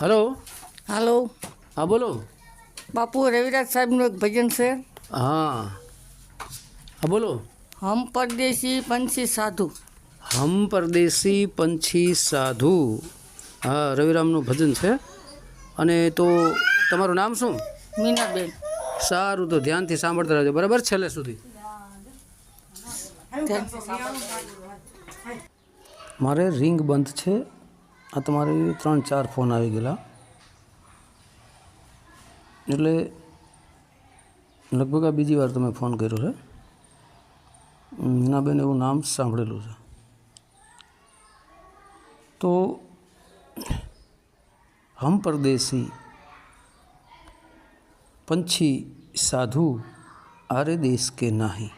Hello. હાલો. હા બોલો. બાપુ રવિરાજ સાહેબનું એક ભજન છે. હા. હા બોલો. હમ પરદેશી પંછી સાધુ. હમ પરદેશી પંછી સાધુ. હા રવિરામનું ભજન છે. અને તો તમારું નામ શું? મીનાબેન. સારું તો ધ્યાનથી સાંભળતા રહેજો. બરાબર છેલ્લે સુધી. મારે રિંગ બંધ છે. આ તમારી ત્રણ, ચાર ફોન આવી ગયેલા. એટલે લગભગ આ બીજી વાર તમે ફોન કર્યો છે. મીનાબેન એવું નામ સાંભળેલું છે. તો હમ પરદેશી પંછી સાધુ આરે દેશ કે નાહી.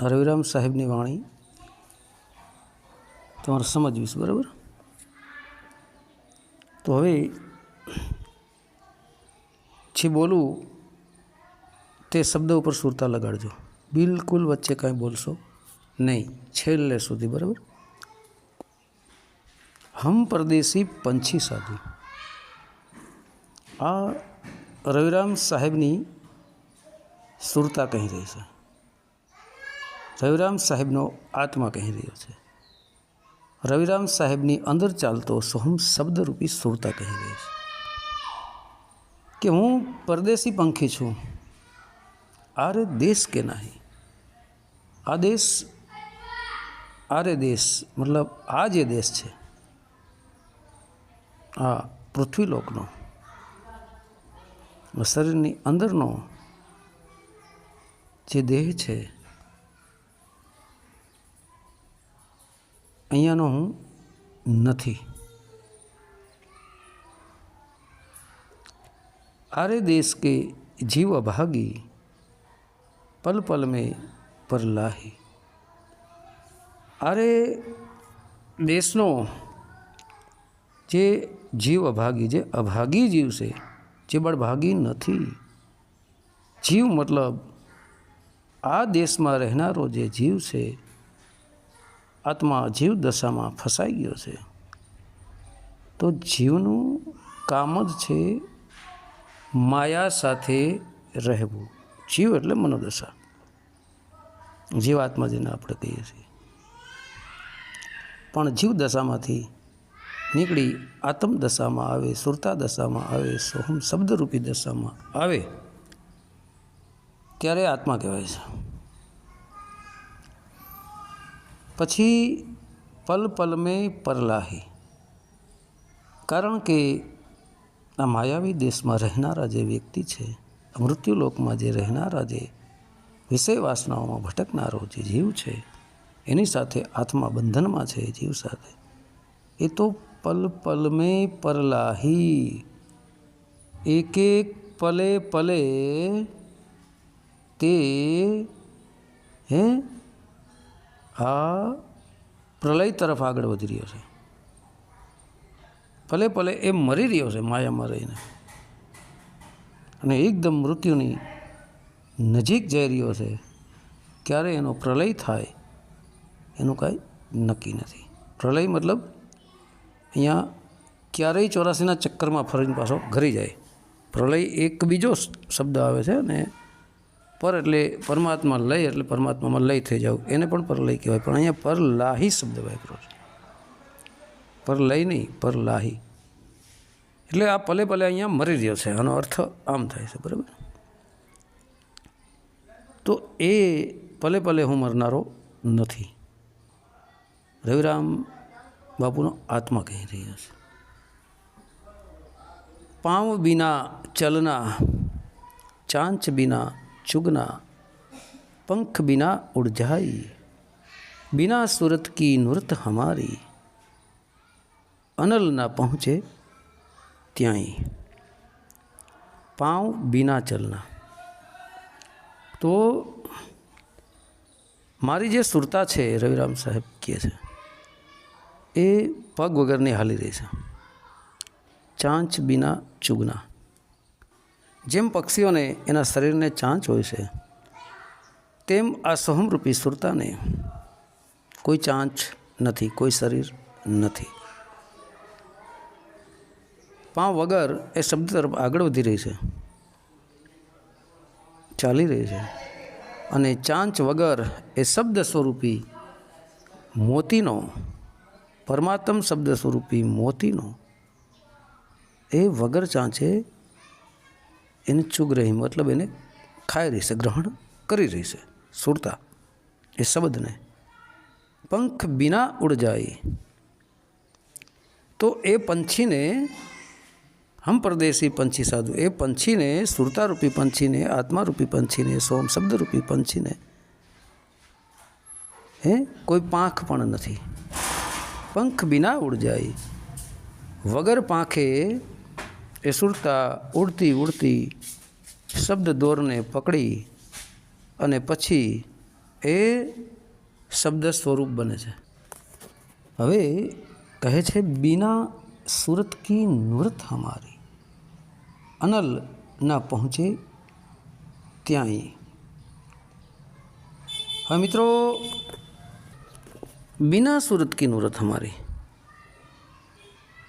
હરવિરામ રવિરામ સાહેબની વાણી. તમારે સમજવીશ, બરાબર? તો હવે જે બોલવું તે શબ્દ ઉપર સુરતા લગાડજો. બિલકુલ વચ્ચે કાંઈ બોલશો નહીં. છેલ્લે સુધી, બરાબર? હમ પરદેશી પંછી સાધુ. આ રવિરામ સાહેબની સુરતા કહી રહી છે. રવિરામ સાહેબનો આત્મા કહી રહ્યો છે. રવિરામ સાહેબની અંદર ચાલતો સોહમ શબ્દરૂપી સુરતા કહી ગઈ છે કે હું પરદેશી પંખી છું. આરે દેશ કે નહીં? આ દેશ, આરે દેશ, મતલબ આ જે દેશ છે, આ પૃથ્વીલોકનો, શરીરની અંદરનો જે દેહ છે અહીંયાનો હું નથી आरे देश के जीव अभागी पल पल में પર લાહી આરે દેશનો જે જીવ અભાગી જે અભાગી જીવ છે જે બળભાગી નથી જીવ મતલબ આ દેશમાં રહેનારો જે જીવ છે આત્મા જીવ દશામાં ફસાઈ ગયો છે. તો જીવનું કામ જ છે માયા સાથે રહેવું. જીવ એટલે મનોદશા. જીવાત્મા જેને આપણે કહીએ છીએ. પણ જીવ દશામાંથી નીકળી આત્મ દશામાં આવે, સુરતા દશામાં આવે, સોહમ શબ્દરૂપી દશામાં આવે, ત્યારે આત્મા કહેવાય છે. પછી પલ પલ મેં પરલાહી. કારણ કે આ માયાવી દેશમાં રહેનારા જે વ્યક્તિ છે મૃત્યુલોકમાં જે રહેનારા જે વિષય વાસનાઓમાં ભટકનારો જે જીવ છે, એની સાથે આત્મા બંધનમાં છે જીવ સાથે, એ તો પલ પલ મેં પરલાહી. એક એક પલે પલે તે હે આ પ્રલય તરફ આગળ વધી રહ્યો છે. ભલે ભલે એ મરી રહ્યો છે માયામાં રહીને. અને એકદમ મૃત્યુની નજીક જઈ રહ્યો છે, ક્યારે એનો પ્રલય થાય, એનું કાંઈ નક્કી નથી. પ્રલય મતલબ અહીંયા ક્યારેય ચોરાસીના ચક્કરમાં ફરીને પાછો ઘરી જાય. પ્રલય એક બીજો શબ્દ આવે છે અને પર એટલે પરમાત્મા લય એટલે પરમાત્મામાં લય થઈ જાવ. એને પણ પરલય કહેવાય. પણ અહીંયા પરલાહી શબ્દ વાપરો છે. પર લય નહીં પર લાહી એટલે આ પલે પલે અહીંયા મરી રહ્યો છે. આનો અર્થ આમ થાય છે, બરાબર? તો એ પલે પલે હું મરનારો નથી. રવિરામ બાપુનો આત્મા કહી રહ્યો છે. પાંવ બિના ચલના, ચાંચ બિના ચુગના પંખ बिना ઉડઝાઈ બિના સુરત કી की હમારી हमारी અનલ ના પહોંચે ત્યાંય પાવ બિના ચલના તો મારી જે સુરતા છે રવિરામ સાહેબ કહે છે એ પગ વગરની હાલી રહી છે ચાંચ બિના ચુગના જેમ પક્ષીઓને એના શરીરને ચાંચ હોય છે, તેમ આ સોહમરૂપી સુરતાને કોઈ ચાંચ નથી, કોઈ શરીર નથી. પાં વગર એ શબ્દ તરફ આગળ વધી રહી છે, ચાલી રહી છે અને ચાંચ વગર એ શબ્દ સ્વરૂપી મોતીનો, પરમાત્મ શબ્દ સ્વરૂપી મોતીનો એ વગર ચાંચે એને ચૂગ રહી મતલબ એને ખાઈ રહી છે, ગ્રહણ કરી રહી છે, સુરતા. એ શબ્દને પંખ બિના ઉડ જાય તો એ પંછીને, હમ પરદેશી પંછી સાધુ, એ પંછીને, સુરતારૂપી પંછીને, આત્મારૂપી પંછીને, સોમ શબ્દરૂપી પંછીને, હે, કોઈ પાંખ પણ નથી. પંખ બિના ઉડ જાય વગર પાંખે એ સુરતા ઉડતી ઉડતી શબ્દ દોરને પકડી અને પછી એ શબ્દ સ્વરૂપ બને છે. હવે કહે છે, બિના સુરત કી નૃત હમારી. અનલ ના પહોંચે ત્યાંય. હવે મિત્રો, બિના સુરત કી નૃત હમારી.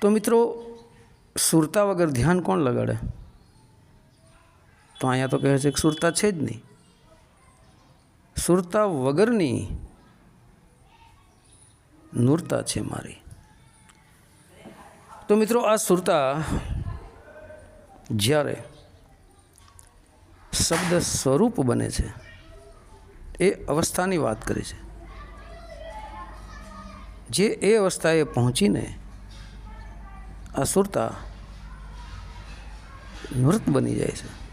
તો મિત્રો સુરતા વગર ધ્યાન કોણ લગાડે? તો અહીંયા તો કહે છે કે સુરતા છે જ નહીં. સુરતા વગરની નૂરતા છે મારી. તો મિત્રો આ સુરતા જ્યારે શબ્દ સ્વરૂપ બને છે, એ અવસ્થાની વાત કરી છે. જે એ અવસ્થાએ પહોંચીને આ સુરતા નૃત બની જાય છે.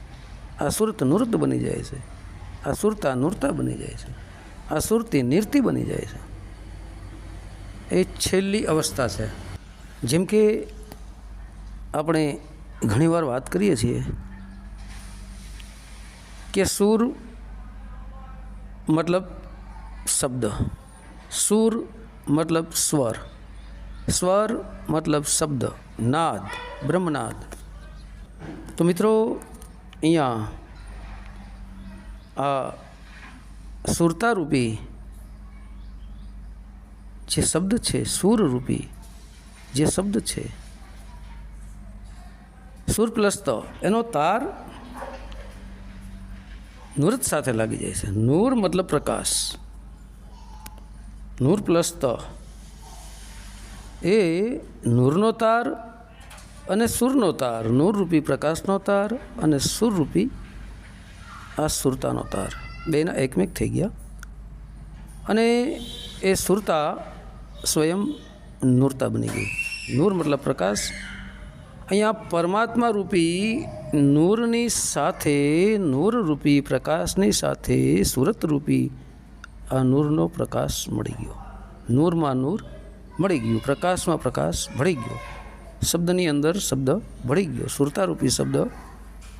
અસુરત નૃત બની જાય છે. અસુરતા સુરતા નૃતા બની જાય છે. અસુરતી સુરતી નિર્તિ બની જાય છે. એ છેલ્લી અવસ્થા છે. જેમ કે આપણે ઘણીવાર વાત કરીએ છીએ કે સુર મતલબ શબ્દ, સુર મતલબ સ્વર સ્વર મતલબ શબ્દ. નાદ, બ્રહ્મનાદ. તો મિત્રો, અહીંયા આ સુરતારૂપી જે શબ્દ છે, સૂરરૂપી જે શબ્દ છે સુર પ્લસ તો એનો તાર નૂરત સાથે લાગી જાય છે. નૂર મતલબ પ્રકાશ. નૂર પ્લસ ત એ નૂરનો તાર અને સુરનો તાર, નૂરરૂપી પ્રકાશનો તાર અને સુરરૂપી આ સુરતાનો તાર. બેના એકમેક થઈ ગયા. અને એ સુરતા સ્વયં નૂરતા બની ગઈ. નૂર મતલબ પ્રકાશ. અહીંયા પરમાત્મા રૂપી નૂરની સાથે, નૂરરૂપી પ્રકાશની સાથે સુરત રૂપી આ નૂરનો પ્રકાશ મળી ગયો. નૂરમાં નૂર મળી ગયું. પ્રકાશમાં પ્રકાશ ભળી ગયો. શબ્દની અંદર શબ્દ ભળી ગયો. સુરતારૂપી શબ્દ,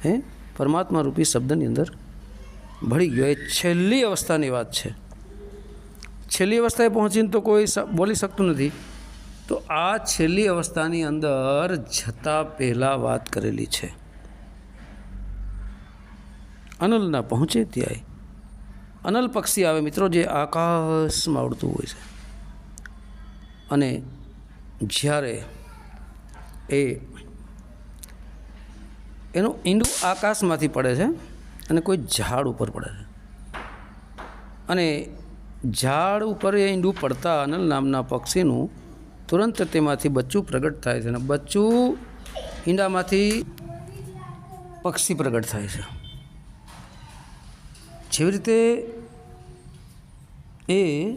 હે? પરમાત્મા રૂપી શબ્દની અંદર ભળી ગયો. એ છેલ્લી અવસ્થાની વાત છે. છેલ્લી અવસ્થાએ પહોંચીને તો કોઈ બોલી શકતું નથી. તો આ છેલ્લી અવસ્થાની અંદર જતાં પહેલાં વાત કરેલી છે. અનલના પહોંચે ત્યાંય. અનલ પક્ષી આવે. મિત્રો, જે આકાશમાં ઉડતું હોય છે. અને જ્યારે એ એનું ઈંડું આકાશમાંથી પડે છે અને કોઈ ઝાડ ઉપર પડે છે. અને ઝાડ ઉપર એ ઈંડું પડતા અનલ નામના પક્ષીનું તુરંત તેમાંથી બચ્ચું પ્રગટ થાય છે અને બચ્ચું ઈંડામાંથી પક્ષી પ્રગટ થાય છે. જેવી રીતે એ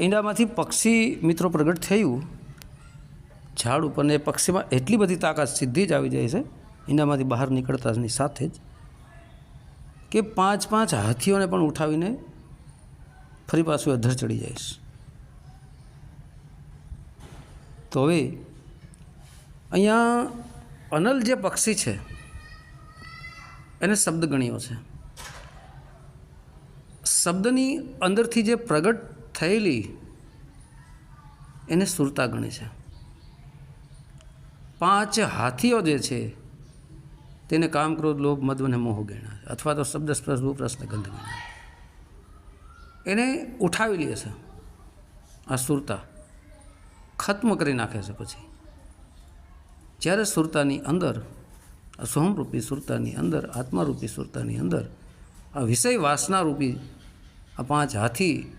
ઈંડામાંથી પક્ષી મિત્રો પ્રગટ થયું ઝાડ ઉપર ને એ પક્ષીમાં એટલી બધી તાકાત સીધી જ આવી જાય છે, એનામાંથી બહાર નીકળતાની સાથે જ કે પાંચ પાંચ હાથીઓને પણ ઉઠાવીને ફરી પાછું અધર ચડી જાય તો હવે અહીંયા અનલ જે પક્ષી છે, એને શબ્દ ગણ્યો છે. શબ્દની અંદરથી જે પ્રગટ થયેલી એને સુરતા ગણી છે. પાંચ હાથીઓ જે છે, તેને કામ ક્રોધ લોભ, મદ અને મોહ ગણ્યા અથવા તો શબ્દ, સ્પર્શ, રૂપ, રસ ને ગંધ ગણ્યા એને ઉઠાવી લે છે આ સુરતા. ખત્મ કરી નાખે છે પછી. જ્યારે સુરતાની અંદર સોહમરૂપી સુરતાની અંદર, આત્મારૂપી સુરતાની અંદર, આ વિષય વાસનારૂપી આ પાંચ હાથી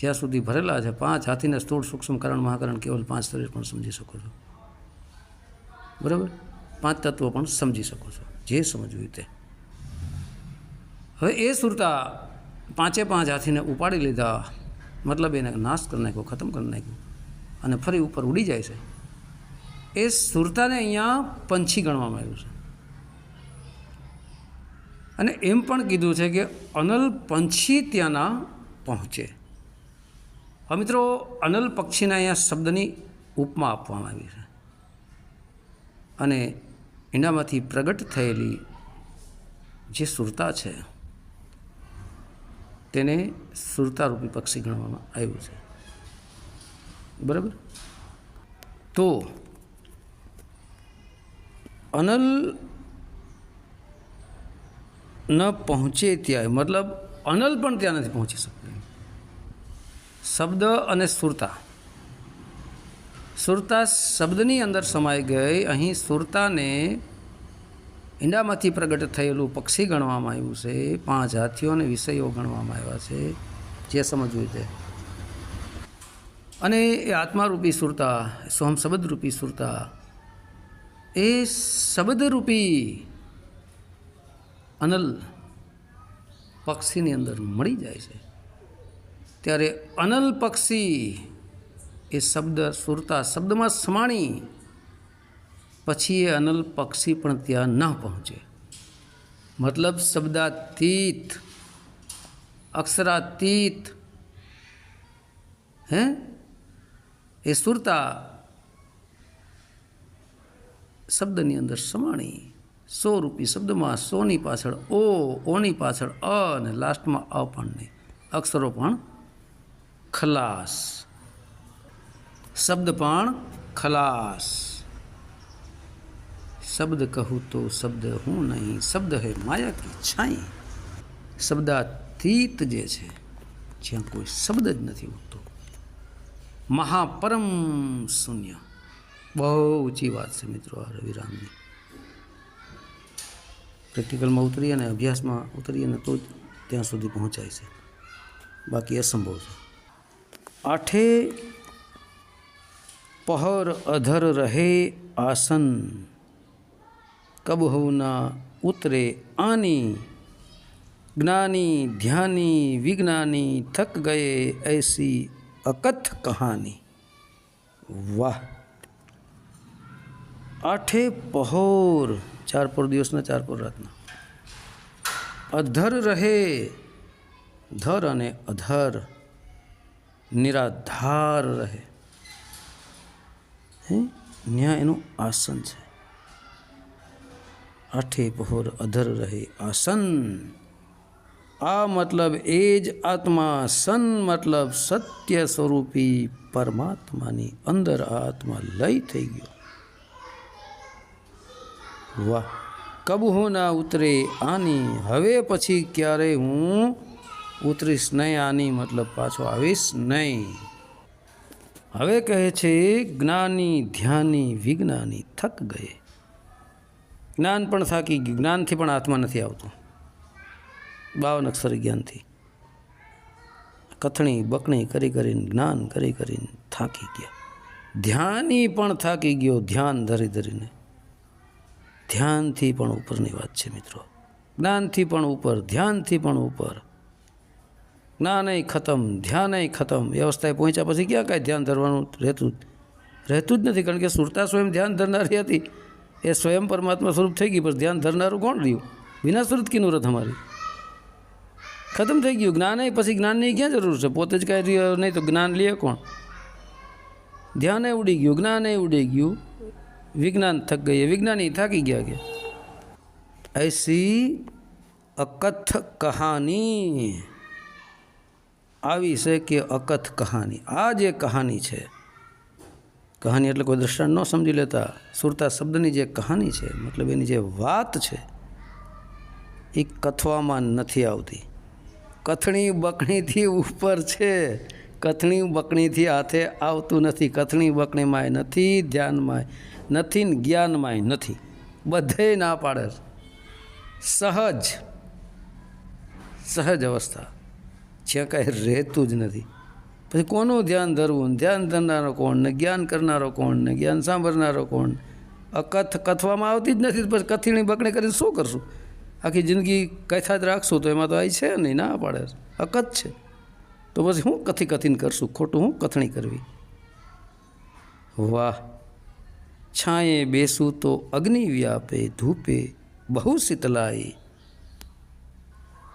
જ્યાં સુધી ભરેલા છે, પાંચ હાથીને સ્થૂળ સૂક્ષ્મ કારણ, મહાકરણ, કેવલ પાંચ શરીર પણ સમજી શકો છો. બરાબર? પાંચ તત્વો પણ સમજી શકો છો. જે સમજવું તે. હવે એ સુરતા પાંચે પાંચ હાથીને ઉપાડી લીધા. મતલબ એને નાશ કરી નાખ્યો, ખતમ કરી નાખ્યો અને ફરી ઉપર ઉડી જાય છે. એ સુરતાને અહીંયા પંછી ગણવામાં આવ્યું છે. અને એમ પણ કીધું છે કે અનલ પંછી ત્યાંના પહોંચે. હવે મિત્રો, અનલ પક્ષીના અહીંયા શબ્દની ઉપમા આપવામાં આવી છે. અને એનામાંથી પ્રગટ થયેલી જે સુરતા છે, તેને સુરતારૂપી પક્ષી ગણવામાં આવ્યું છે. બરાબર? તો અનલ ન પહોંચે ત્યાં મતલબ અનલ પણ ત્યાં નથી પહોંચી શકતું. શબ્દ અને સુરતા સુરતા શબ્દની અંદર સમાઈ ગઈ. અહીં સુરતાને ઈંડામાંથી પ્રગટ થયેલું પક્ષી ગણવામાં આવ્યું છે. પાંચ હાથીઓ અને વિષયો ગણવામાં આવ્યા છે. જે સમજવું તે અને એ આત્મારૂપી સુરતા, સોમ શબ્દરૂપી સુરતા, એ શબ્દરૂપી અનલ પક્ષીની અંદર મળી જાય છે. ત્યારે અનલ પક્ષી એ શબ્દ સુરતા શબ્દમાં સમાણી. પછી એ અનલ પક્ષી પણ ત્યાં ન પહોંચે. મતલબ શબ્દાતીત, અક્ષરાતીત, હે? એ સુરતા શબ્દની અંદર સમાણી. સો રૂપી શબ્દમાં સોની પાછળ ઓ, ઓની પાછળ અ, અને લાસ્ટમાં અ પણ નહીં. અક્ષરો પણ ખલાસ. શબ્દ પણ ખલાસ. શબ્દ કહું તો શબ્દ હું નહીં, શબ્દ હે માયા કી છાઈ. શબ્દાતીત જે છે, જ્યાં કોઈ શબ્દ જ નથી ઉઠતો. મહાપરમ શૂન્ય. બહુ ઊંચી વાત છે મિત્રો આ રવિરામની. પ્રેક્ટિકલમાં ઉતરીએ અને અભ્યાસમાં ઉતરીએ ને તો જ ત્યાં સુધી પહોંચાય છે. બાકી અસંભવ છે. આઠે પહર અધર રહે આસન કબહુના ઉતરે આની જ્ઞાની ધ્યાની વિજ્ઞાની થક ગયે ऐसी અકથ કહાની વાહ આઠે પહોર ચાર પોર દિવસના ચાર પોર રાતના અધર રહે ધર અને અધર નિરાધાર રહે હે? ત્યાં એનું આસન છે. આઠે પહોર અધર રહે આસન. આ મતલબ એ જ આત્મા, સન મતલબ સત્ય સ્વરૂપી પરમાત્માની અંદર આત્મા લય થઈ ગયો. વાહ, કબહુ ના ઉતરે આની, હવે પછી ક્યારે હું ઉતરીશ નહીં આની મતલબ પાછો આવીશ નહીં. હવે કહે છે, જ્ઞાની, ધ્યાની, વિજ્ઞાની થક ગયે. જ્ઞાન પણ થાકી ગયું. જ્ઞાનથી પણ આત્મા નથી આવતું. બાવન અક્ષર જ્ઞાનથી. કથણી, બકણી કરી કરીને જ્ઞાન કરી કરીને થાકી ગયા. ધ્યાની પણ થાકી ગયો, ધ્યાન ધરી ધરીને. ધ્યાનથી પણ ઉપરની વાત છે મિત્રો. જ્ઞાનથી પણ ઉપર, ધ્યાનથી પણ ઉપર. જ્ઞાનય ખતમ, ધ્યાનય ખતમ. એ અવસ્થાએ પહોંચ્યા પછી ક્યાં કાંઈ ધ્યાન ધરવાનું રહેતું રહેતું જ નથી. કારણ કે સુરતા સ્વયં ધ્યાન ધરનારી હતી. એ સ્વયં પરમાત્મા સ્વરૂપ થઈ ગઈ, પણ ધ્યાન ધરનારું કોણ રહ્યું? વિના સુરત કીનું રથ અમારી. ખતમ થઈ ગયું. જ્ઞાનય પછી જ્ઞાનની ક્યાં જરૂર છે? પોતે જ કાંઈ રહ્યો નહીં તો જ્ઞાન લે કોણ? ધ્યાને ઉડી ગયું જ્ઞાને ઉડી ગયું. વિજ્ઞાન થક ગઈ. વિજ્ઞાની થાકી ગયા કે? એસી અકથ કહાની. આવી છે કે અકથ કહાની. આ જે કહાની છે, કહાની એટલે કોઈ દ્રષ્ટાંત ન સમજી લેતા, સુરતા શબ્દની જે કહાની છે, મતલબ એની જે વાત છે, એ કથવામાં નથી આવતી. કથણી બકણીથી ઉપર છે, કથણી બકણીથી હાથે આવતું નથી, કથણી બકણીમાંય નથી, ધ્યાનમાંય નથી ને જ્ઞાનમાંય નથી. બધે ના પાડે. સહજ સહજ અવસ્થા. જ્યાં કાંઈ રહેતું જ નથી. પછી કોનું ધ્યાન ધરવું? ધ્યાન ધરનારો કોણ ને? જ્ઞાન કરનારો કોણ ને? જ્ઞાન સાંભળનારો કોણ અકથ કથવામાં આવતી જ નથી, પછી કથીણી બકણી કરીને શું કરશું? આખી જિંદગી કથા જ રાખશું તો એમાં તો આ છે નહીં, ના પાડે. અકથ છે. તો પછી હું કથી કથીને કરશું? ખોટું હું કથણી કરવી? વાહ! છાંયે બેસું તો અગ્નિ વ્યાપે, ધૂપે બહુ શીતલાય.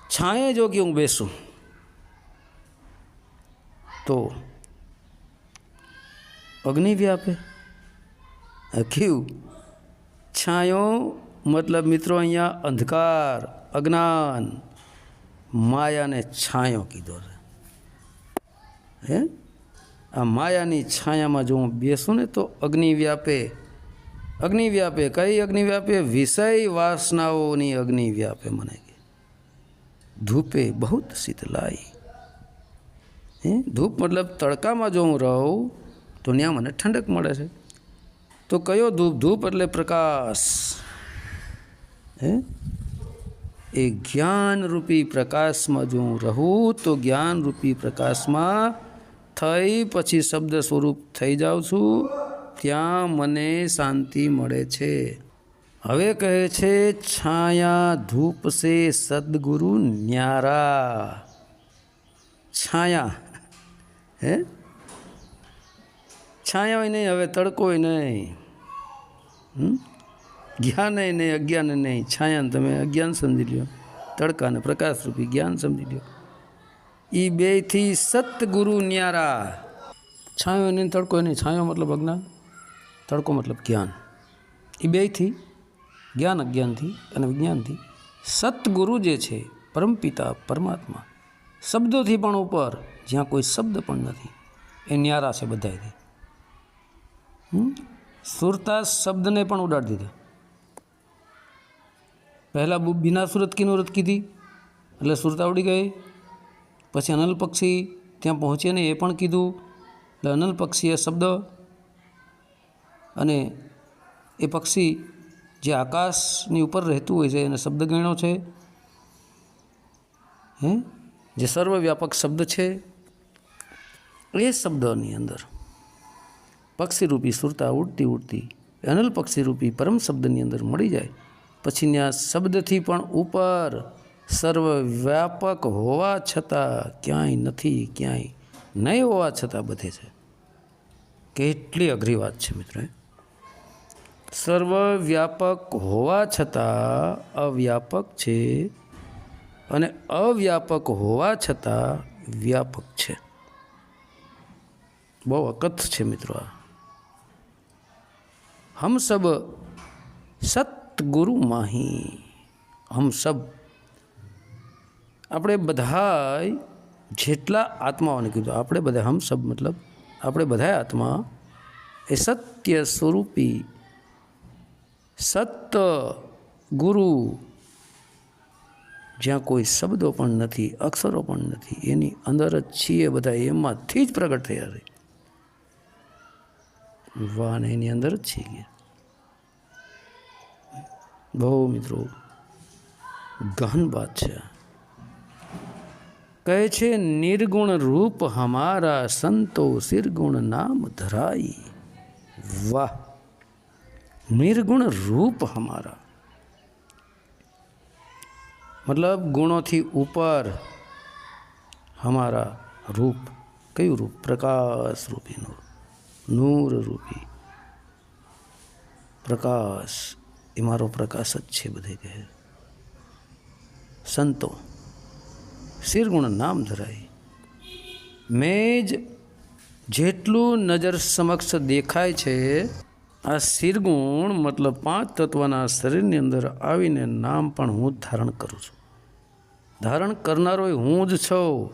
છાંયે જો કે હું બેસું તો અગ્નિ વ્યાપે આ કેવું છાંયો મતલબ મિત્રો અહીંયા અંધકાર અજ્ઞાન માયાને છાંયો કીધો છે હે આ માયાની છાયામાં જો હું બેસું ને તો અગ્નિ વ્યાપે અગ્નિ વ્યાપે કઈ અગ્નિ વ્યાપે વિષય વાસનાઓની અગ્નિ વ્યાપે મને કે ધૂપે બહુ શીતલાઈ હે ધૂપ મતલબ તડકામાં જો હું રહું, તો ત્યાં મને ઠંડક મળે છે. તો કયો ધૂપ? ધૂપ એટલે પ્રકાશ. હે? એ જ્ઞાનરૂપી પ્રકાશમાં જો હું રહું, તો જ્ઞાનરૂપી પ્રકાશમાં થઈ પછી શબ્દ સ્વરૂપ થઈ જાઉં છું. ત્યાં મને શાંતિ મળે છે. હવે કહે છે, છાયા ધૂપ સે સદગુરુ ન્યારા. છાયા. હે? છાયા હોય નહીં, હવે તડકો હોય નહીં? જ્ઞાન નહીં, અજ્ઞાન નહીં. છાયાને તમે અજ્ઞાન સમજી લ્યો. તડકાને પ્રકાશરૂપી જ્ઞાન સમજી લ્યો. એ બેથી સતગુરુ ન્યારા. છાયો નહીં તડકો નહીં. છાયો મતલબ અજ્ઞાન, તડકો મતલબ જ્ઞાન. એ બેથી જ્ઞાન અજ્ઞાનથી અને વિજ્ઞાનથી સતગુરુ જે છે, પરમપિતા, પરમાત્મા શબ્દોથી પણ ઉપર જ્યાં કોઈ શબ્દ પણ નથી, એ ન્યારા છે બધાયથી. હમ? સુરતા શબ્દને પણ ઉડાડી દીધા. પહેલાં બિના સુરત રત કીધી એટલે સુરતા ઉડી ગઈ. પછી અનલ પક્ષી ત્યાં પહોંચે ને એ પણ કીધું એટલે અનલ પક્ષીએ શબ્દ. અને એ પક્ષી જે આકાશની ઉપર રહેતું હોય છે, એને શબ્દ ગણ્યો છે. હે? જે સર્વવ્યાપક શબ્દ છે, એ શબ્દની અંદર પક્ષીરૂપી સુરતા ઉડતી ઉડતી, અનલ પક્ષીરૂપી પરમ શબ્દની અંદર મળી જાય. પછી ત્યાં શબ્દથી પણ ઉપર સર્વવ્યાપક હોવા છતાં ક્યાંય નથી, ક્યાંય નહીં હોવા છતાં બધે છે. કેટલી અઘરી વાત છે મિત્રો સર્વવ્યાપક હોવા છતાં અવ્યાપક છે અને અવ્યાપક હોવા છતાં વ્યાપક છે. બહુ અકથ છે મિત્રો આ. હમ સબ સતગુરુ માહી. હમ સબ આપણે બધાય જેટલા આત્માઓને કીધું, આપણે બધા હમ સબ મતલબ આપણે બધાય આત્મા એ સત્ય સ્વરૂપી સત ગુરુ જ્યાં કોઈ શબ્દો પણ નથી, અક્ષરો પણ નથી, એની અંદર જ છીએ બધા, એમાંથી જ પ્રગટ થયા છે. વાહ, ને એની અંદર જ છીએ બહુ મિત્રો, ગહન વાત છે કહે છે, નિર્ગુણ રૂપ હમારા સંતો સિરગુણ નામ ધરાઈ. વાહ, નિર્ગુણ રૂપ હમારા. મતલબ ગુણોથી ઉપર હમારા રૂપ, કયું રૂપ? પ્રકાશ રૂપીનું નૂર રૂપી. પ્રકાશ, એ મારો પ્રકાશ જ છે બધે કહે. સંતો, શિરગુણ નામ ધરાય. મેં જ જેટલું નજર સમક્ષ દેખાય છે, આ શિરગુણ મતલબ પાંચ તત્વના શરીરની અંદર આવીને નામ પણ હું ધારણ કરું છું. ધારણ કરનારો હું જ છું.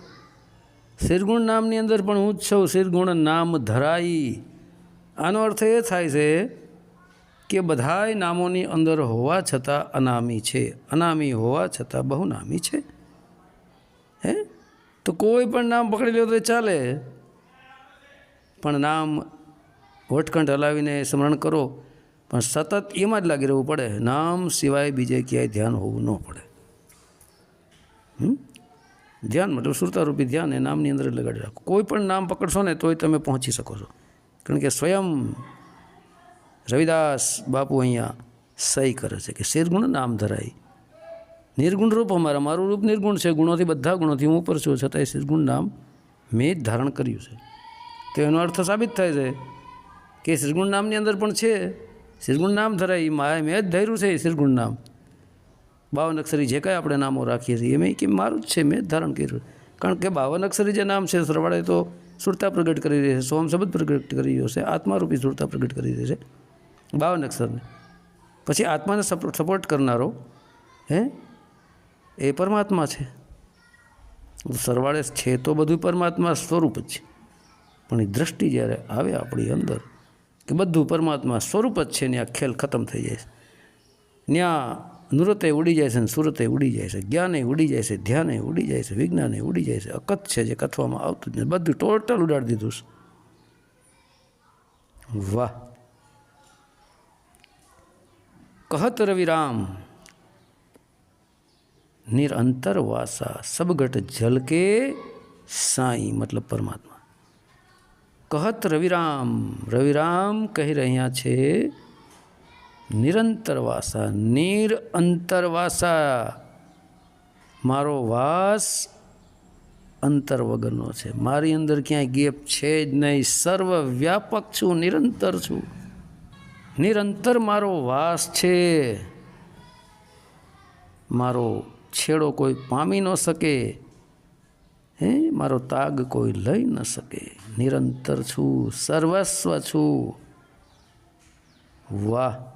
શિરગુણ નામની અંદર પણ હું જ છું. શિરગુણ નામ ધરાઈ. આનો અર્થ એ થાય છે કે બધાય નામોની અંદર હોવા છતાં અનામી છે. અનામી હોવા છતાં બહુ નામી છે. હે? તો કોઈ પણ નામ પકડી લો તો ચાલે. પણ નામ વટકંઠ હલાવીને સ્મરણ કરો. પણ સતત એમાં જ લાગી રહેવું પડે. નામ સિવાય બીજે ક્યાંય ધ્યાન હોવું ન પડે? ધ્યાન મતલબ સુરતારૂપી ધ્યાન એ નામની અંદર લગાડી રાખો. કોઈ પણ નામ પકડશો ને તોય તમે પહોંચી શકો છો. કારણ કે સ્વયં રવિદાસ બાપુ અહીંયા સહી કરે છે કે શિરગુણ નામ ધરાય. નિર્ગુણ રૂપ અમારા, મારું રૂપ નિર્ગુણ છે, ગુણોથી બધા ગુણોથી હું ઉપર છું, છતાંય શિરગુણ નામ મેં જ ધારણ કર્યું છે. તો એનો અર્થ સાબિત થાય છે કે શિરગુણ નામની અંદર પણ છે. શિરગુણ નામ ધરાય, એ માએ મેં જ ધર્યું છે શિરગુણ નામ. બાવન અક્ષરી જે કાંઈ આપણે નામો રાખીએ છીએ, એમ કે મારું જ છે, મેં ધારણ કર્યું. કારણ કે બાવન અક્ષરી જે નામ છે, સરવાળે તો સુરતા પ્રગટ કરી રહી છે સોમ શબ્દ પ્રગટ કરી રહ્યો છે આત્મારૂપી સુરતા પ્રગટ કરી રહી બાવન અક્ષરને. પછી આત્માને સપોર્ટ કરનારો, હે? એ પરમાત્મા છે. સરવાળે છે તો બધું પરમાત્મા સ્વરૂપ જ છે. પણ એ દ્રષ્ટિ જ્યારે આવે આપણી અંદર, કે બધું પરમાત્મા સ્વરૂપ જ છે, ને આ ખેલ ખતમ થઈ જાય ત્યાં નૃત્ય ઉડી જાય છે અને સુરતે ઉડી જાય છે, જ્ઞાને ઉડી જાય છે, ધ્યાને ઉડી જાય છે, વિજ્ઞાને ઉડી જાય છે અકત છે જે કથવામાં આવતું જ નથી. બધું ટોટલ ઉડાડી દીધું છે. વાહ. કહત રવિરામ. નિરંતર વાસા સબગટ જલકે સાઈ, મતલબ પરમાત્મા. કહત રવિરામ રવિરામ કહી રહ્યા છે નિરંતર વાસા નિર વાસા. મારો વાસ અંતર વગરનો છે. મારી અંદર ક્યાંય ગેપ છે જ નહીં. સર્વ વ્યાપક છું, નિરંતર છું. નિરંતર મારો વાસ છે. મારો છેડો કોઈ પામી ન શકે. હે, મારો તાગ કોઈ લઈ ન શકે. નિરંતર છું, સર્વસ્વ છું. વાહ.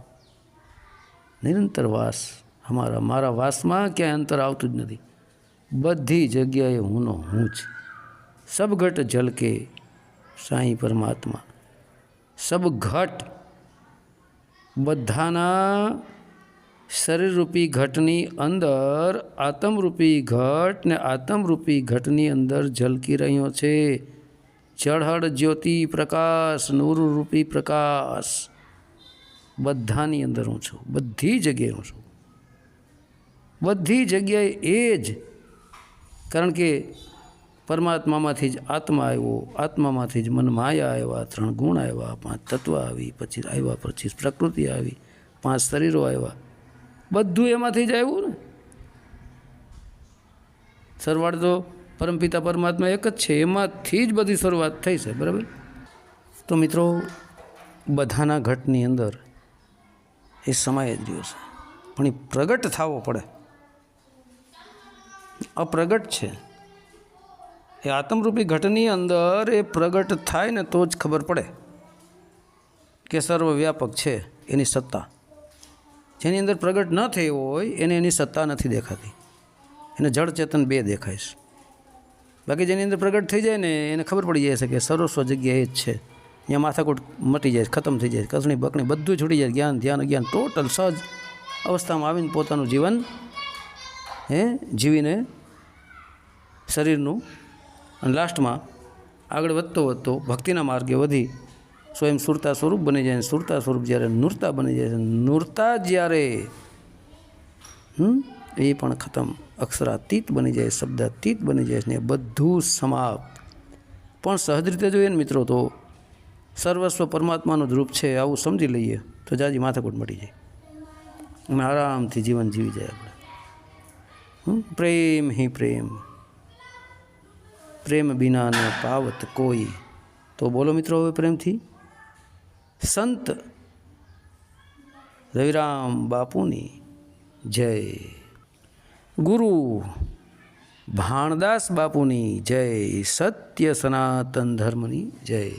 નિરંતર વાસ. અમારા, મારા વાસમાં ક્યાંય અંતર આવતું જ નથી. બધી જગ્યાએ હુંનો હું જ સબઘટ ઝલકે સાંઈ પરમાત્મા. સબઘટ બધાના શરીરરૂપી ઘટની અંદર, આત્મરૂપી ઘટ ને આત્મરૂપી ઘટની અંદર ઝલકી રહ્યો છે. ચઢળ જ્યોતિ પ્રકાશ, નૂરરૂપી પ્રકાશ. બધાની અંદર હું છું. બધી જગ્યાએ હું છું. બધી જગ્યાએ એ જ. કારણ કે પરમાત્મામાંથી જ આત્મા આવ્યો, આત્મામાંથી જ મન માયા આવ્યા, ત્રણ ગુણ આવ્યા, પાંચ તત્વ આવી, પછી આવ્યા, પછી પ્રકૃતિ આવી, પાંચ શરીરો આવ્યા. બધું એમાંથી જ આવ્યું ને. સરવાળ તો પરમપિતા પરમાત્મા એક જ છે. એમાંથી જ બધી શરૂઆત થઈ છે, બરાબર? તો મિત્રો, બધાના ઘટની અંદર એ સમય જ રહ્યો છે. પણ એ પ્રગટ થવો પડે. અપ્રગટ છે. એ આત્મરૂપી ઘટની અંદર એ પ્રગટ થાય ને તો જ ખબર પડે કે સર્વવ્યાપક છે એની સત્તા. જેની અંદર પ્રગટ ન થઈ હોય એને એની સત્તા નથી દેખાતી. એને જળ ચેતન બે દેખાય છે. બાકી જેની અંદર પ્રગટ થઈ જાય ને એને ખબર પડી જાય છે કે સર્વસ્વ જગ્યાએ જ છે. અહીંયા માથાકૂટ મટી જાય, ખતમ થઈ જાય, કસણી બકણી બધું છૂટી જાય, જ્ઞાન, ધ્યાન, અજ્ઞાન, ટોટલ સહજ અવસ્થામાં આવીને પોતાનું જીવન, હે, જીવીને શરીરનું અને લાસ્ટમાં આગળ વધતો વધતો ભક્તિના માર્ગે વધી સ્વયં સુરતા સ્વરૂપ બની જાય સુરતા સ્વરૂપ જ્યારે નૂરતા બની જાય છે, નૂરતા જ્યારે એ પણ ખતમ. અક્ષરાતીત બની જાય, શબ્દાતીત બની જાય છે ને બધું સમાપ્ત. પણ સહજ રીતે જોઈએ ને મિત્રો તો સર્વસ્વ પરમાત્માનું જ રૂપ છે, આવું સમજી લઈએ તો જાજી માથાકૂટ મટી જાય. અને આરામથી જીવન જીવી જાય આપણે? પ્રેમ હિ પ્રેમ. પ્રેમ બિના પાવત કોઈ. તો બોલો મિત્રો હવે પ્રેમથી. સંત રવિરામ બાપુની જય. ગુરુ ભાણદાસ બાપુની જય. સત્ય સનાતન ધર્મની જય.